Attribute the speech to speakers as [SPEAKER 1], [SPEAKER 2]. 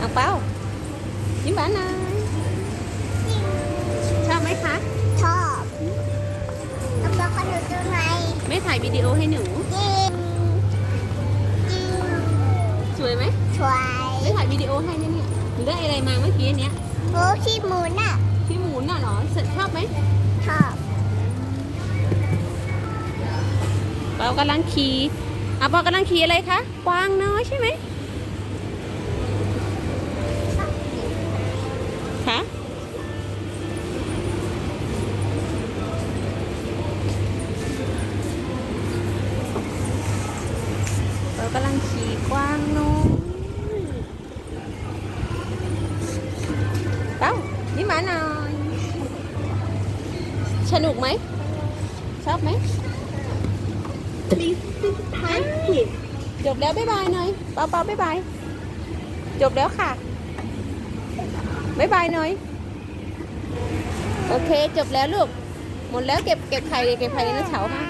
[SPEAKER 1] อังเปายิ้มหวานหน่อยชอบไหมคะ
[SPEAKER 2] ชอบแล้วบอกกันอยู่ตรงไหน
[SPEAKER 1] ไม่ถ่ายวิดีโอให้หนู
[SPEAKER 2] ยิงยิง
[SPEAKER 1] สวยไหม
[SPEAKER 2] สวย
[SPEAKER 1] ไม่ถ่ายวิดีโอให้เนี่ยเนี่ยหนูได้อะไรมาเมื่อกี้เนี้ย
[SPEAKER 2] โอ้ที่หมูน่ะ
[SPEAKER 1] พี่หมูน่ะเหรอชอบไหม
[SPEAKER 2] ชอบ
[SPEAKER 1] เปากำลังขี่อะเปากำลังขี่อะไรคะกวางน้อยใช่ไหม คะเปากำลังขี่กวางน้อยเป้านี่หมาหน่อย สนุกไหม ชอบไหมจบแล้ว บ๊ายบายหน่อยเปาเปาบ๊ายบาย จบแล้วค่ะ บ๊ายบายหน่อย โอเคจบแล้วลูก หมดแล้วเก็บเก็บไข่เก็บไข่ในกระเช้ามา